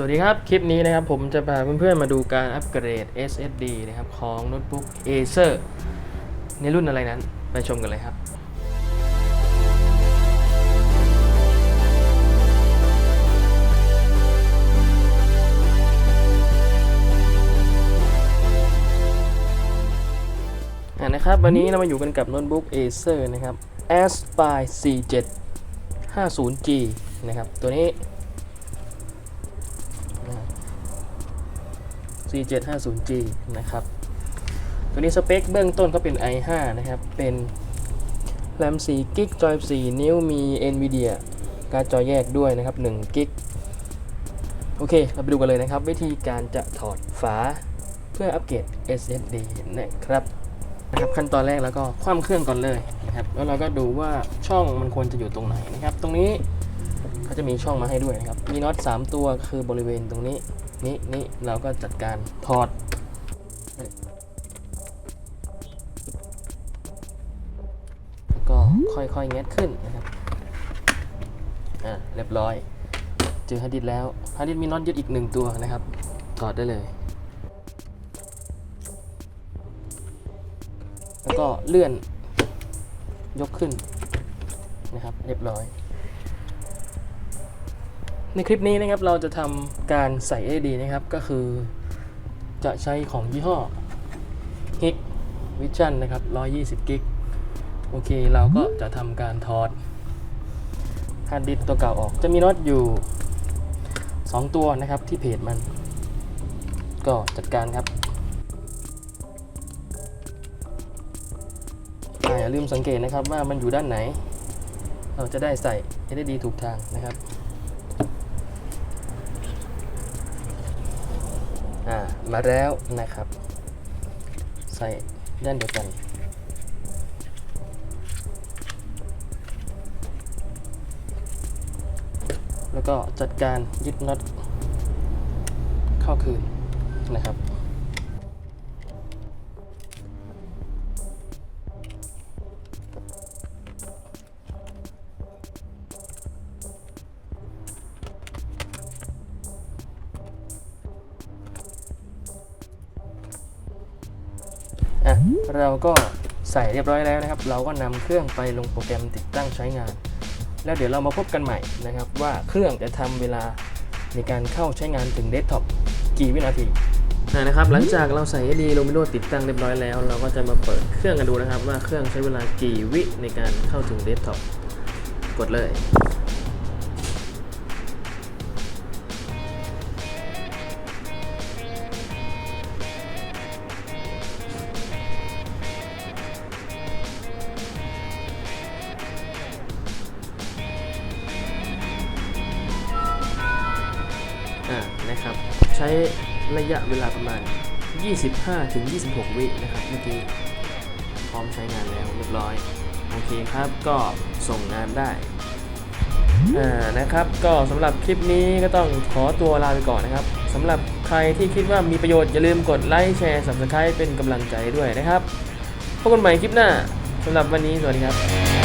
สวัสดีครับ คลิปนี้นะครับผมจะพาเพื่อนๆมาดูการอัปเกรด SSD นะครับของโน้ตบุ๊ก Acer ในรุ่นอะไรนั้น ไปชมกันเลยครับอ่านะครับ วันนี้เรามาอยู่กันกับโน้ตบุ๊ก Acer นะครับ Aspire C7 50G นะครับ ตัวนี้ C750G นะครับ ตัวนี้สเปคเบื้องต้นก็เป็น i5 นะครับ เป็น RAM 4 g b จอย4นิ้ว มี NVIDIA การ์ดจอแยกด้วยนะครับ1 g b โอเค เราไปดูกันเลยนะครับ วิธีการจะถอดฝาเพื่ออัปเกรด SSD นะครับนะครับขั้นตอนแรกแล้วก็คว่ำเครื่องก่อนเลยนะครับแล้วเราก็ดูว่าช่องมันควรจะอยู่ตรงไหนนะครับ ตรงนี้ เขาจะมีช่องมาให้ด้วยนะครับ มีน็อต3 ตัวคือบริเวณตรงนี้นี้นี้เราก็จัดการถอดก็ค่อยๆแงะขึ้นนะครับอ่าเรียบร้อย เจอฮาร์ดดิสแล้วฮาร์ดดิสมีน็อตยึดอีกหนึ่งตัวนะครับถอดได้เลย แล้วก็เลื่อนยกขึ้นนะครับ เรียบร้อย ในคลิปนี้นะครับเราจะทำการใส่ AD นะครับก็คือ จะใช้ของยี่ห้อ HIC Vision นะครับ120กิกโอเคเราก็จะทำการถอดฮาร์ดดิสก์ตัวเก่าออก จะมีน็อตอยู่ 2 ตัวนะครับที่เพจมัน ก็จัดการครับอย่าลืมสังเกตนะครับว่ามันอยู่ด้านไหน เราจะได้ใส่ SSD ถูกทางนะครับ อ่ามาแล้วนะครับ ใส่ด้านเดียวกันแล้วก็จัดการยึดน็อตเข้าคืนนะครับ เราก็ใส่เรียบร้อยแล้วนะครับ เราก็นำเครื่องไปลงโปรแกรมติดตั้งใช้งาน แล้วเดี๋ยวเรามาพบกันใหม่นะครับ ว่าเครื่องจะทำเวลาในการเข้าใช้งานถึงเดสก์ท็อปกี่วินาทีนะครับ หลังจากเราใส่ SD ลงวิโดติดตั้งเรียบร้อยแล้ว เราก็จะมาเปิดเครื่องกันดูนะครับ ว่าเครื่องใช้เวลากี่วิในการเข้าถึงเดสก์ท็อปกดเลย อ่านะครับ ใช้ระยะเวลาประมาณ 25ถึง26วินะครับเมื่อกี้พร้อมใช้งานแล้วเรียบร้อย โอเคครับก็ส่งงานได้อ่านะครับก็สำหรับคลิปนี้ก็ต้องขอตัวลาไปก่อนนะครับสำหรับใครที่คิดว่ามีประโยชน์ อย่าลืมกดไลค์แชร์ subscribe เป็นกำลังใจด้วยนะครับพบกันใหม่คลิปหน้าสำหรับวันนี้สวัสดีครับ